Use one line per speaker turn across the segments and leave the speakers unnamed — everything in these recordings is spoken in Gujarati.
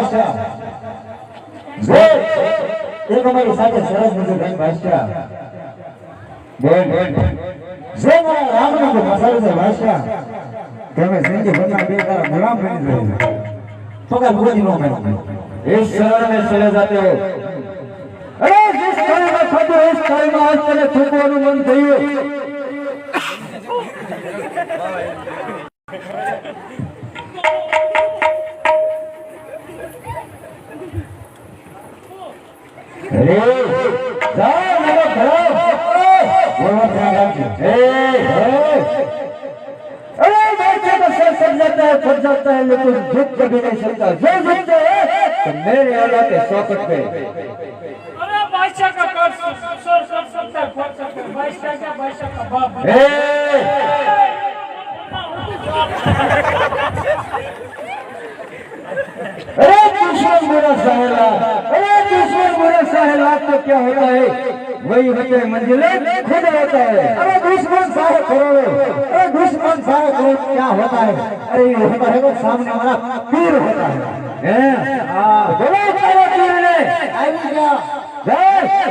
બાદશાહ સરસ મજૂર બેન બાદશાહ બેન બેન જો મારા રામનો તો બે તારા કે ભગવાન નો મેં इस शरण में चले जाते हो अरे जिस शरण મન થયું میرے اللہ کے سوکٹ پہ بادشاہ کا باپ سبحان
اللہ تو کیا ہوتا ہے؟ وہی ہوتے منزلیں خود ہوتا ہے ارے دشمن سارے کرو ارے دشمن
سارے کرو کیا ہوتا ہے؟ ارے یہ ہوتا ہے وہ سامنے ہمارا پیر ہوتا ہے۔ ہاں۔ بولو کرو پیر نے۔ آئی بھی کیا؟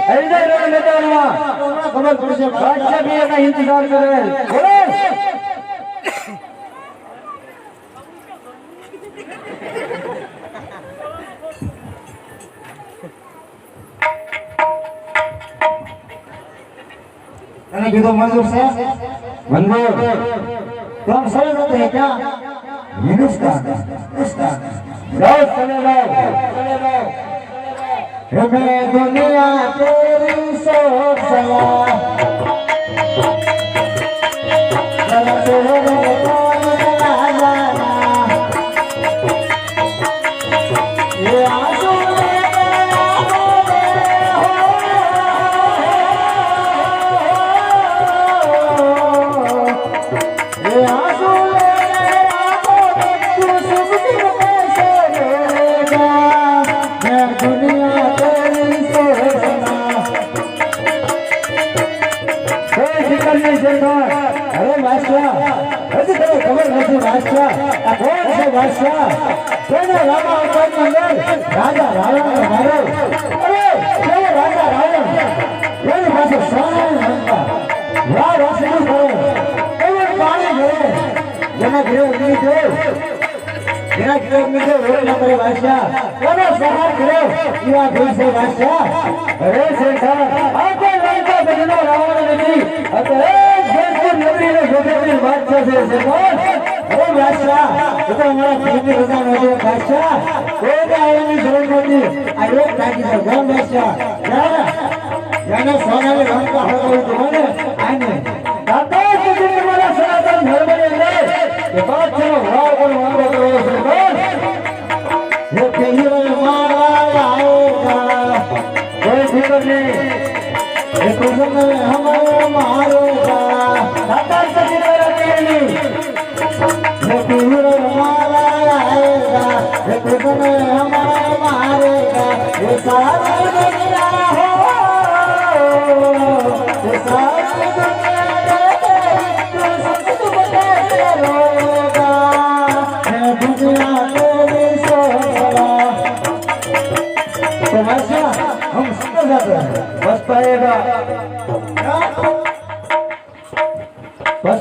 ہندی لوگ لیتے ہیں بادشاہ بھی خبر انتظار کر رہے ہیں۔ کرے ની કીધો મંજૂર છે? મંજૂર. તો આમ સરસ હતું ક્યાં હિન્દુસ્તાન. જાઓ ચલે જાઓ. હમે દુનિયા તેરી સોચ સલા બાદશાહ કોને રામા અવતારની અંદર રાજા રાવણને માર્યો અરે કેવો રાજા રાવણ. એની પાસે સોનાની લંકા વાહ વાસણી કરે એનું પાણી કરે જેના ઘરે અગ્નિ દેવ જેના ઘરે અગ્નિ દેવ રોડ ન કરે બાદશાહ કોનો સહાર કર્યો એવા દિલ છે બાદશાહ અરે સરદાર આ કોઈ લંકા બદલો રાવણ નથી. અત્યારે જયપુર નગરીનો જોધપુર બાદશાહ છે સરદાર અરે બાદશાહ તો અમારા ફેમિલી બધા મોજે બાદશાહ કોઈ આવાની જરૂર નથી આ એક તાકી છે ગોમ બાદશાહ જાણે સોનાને રંગતા હોય તો મને આને તાતો સુધી તમારા સનાતન ધર્મની અંદર કે બાદ છે ભાવ પણ
માંગો કરો છો બસ હે કહીએ મારા આવો કોઈ ફિકર નહીં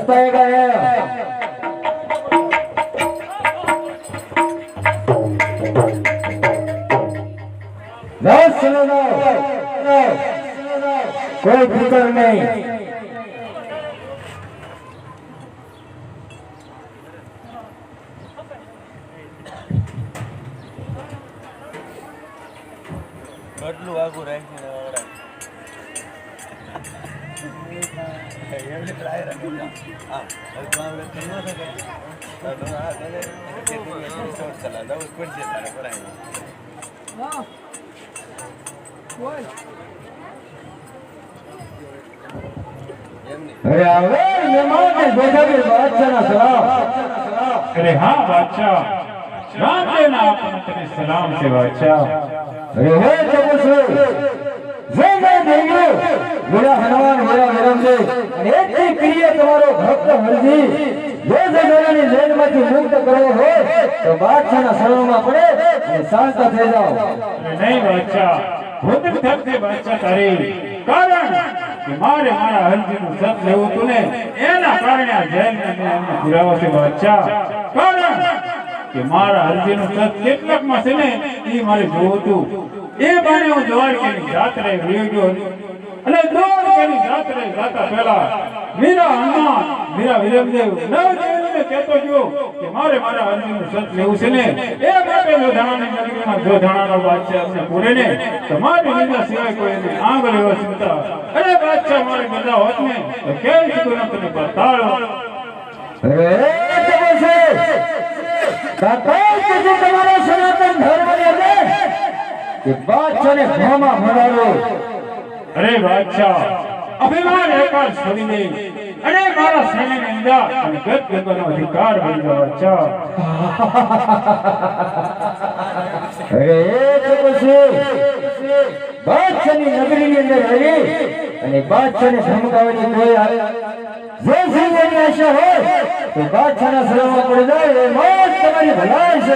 پہ گئے کوئی فکر نہیں بٹلو آگو رہے ارے
اوے مہمان کے بیٹے کے بادشاہ نہ سلام
ارے ہاں بادشاہ رات دینا اپنے سلام سے بادشاہ ارے
ہے جب اسے વેગે ને એયો મારા હરવાન મારા અરમ દે ને થી તમારો ભક્ત હરજી. જે જગની વેદમાંથી મુક્ત કરો હો તો વાચાના શ્રવણ પડે ને શાંત થઈ
જાવ નહીં વાચા હું તક ધકે વાચા તારે. કારણ કે મારા મારા હરજી નું સત લેવું તને એના કારણે જૈન ને હું ભરાવાથી વાચા કારણ કે મારા હરજી સત કેટલક માં છે ને એ મારે જોવું હતું એ બાને હું દ્વારકાની જાત્રાએ વયો ગયો. અને દ્વારકાની જાત્રાએ જાતા પહેલા મીરા હનુમાન, મીરા વિરમદેવ નવદેવને કહેતો ગયો કે મારે મારા હરજીનું સત લેવું છે ને. એ માટે લોધાણાની નગરીમાં જોધાણાનો બાદશાહ અમને પૂરે ને તમારી વિના સિવાય કોઈ એને આંગ લેવા ચિંતા અરે બાદશાહ મારે બધા હોત ને, તો કેમ શીખું ન બતાડો
અરે તમારા સનાતન ધર્મ કે બાદશાહને ભોમાં ભરાડો
અરે બાદશાહ અભિમાન એકાર છોડીને અને મારા સેનાની નિંદા અને ગત ગતનો અધિકાર બની ગયો બાદશાહ
અરે એ તો પછી બાદશાહની નગરીની અંદર રહી અને બાદશાહને ધમકાવવાની કોઈ આવે. જે સિંહની આશા હોય તો બાદશાહના સલામત પડી જાય એ મોત તમારી ભલાઈ છે.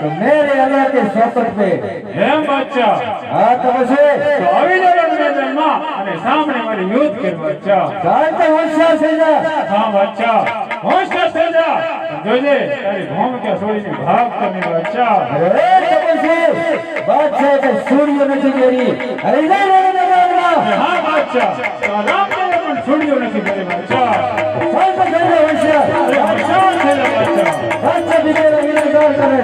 तो मेरे अल्लाह के शौकत पे
એમ બાદશાહ
हाँ तपस्वी
તો આવી જવાનું મેદાનમાં અને સામે મારી યુદ્ધ કર બાદશાહ
शांत होशियार से जा
હા બાદશાહ હોશિયાર થઈ જા જોજે તારી ભૂમિકા છોડીને ભાગ કરને બાદશાહ
अरे तपस्वी बादशाह के सूर्य नहीं गिरी अरे नहीं नहीं नहीं नहीं
હા બાદશાહ તો રામદેવે પણ છોડ્યો નથી મારે બાદશાહ
शांत से जा होशियार
અરે હોશિયાર થઈ જા બાદશાહ
बादशाह बिना गिरफ्तार करे चले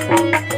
Thank you.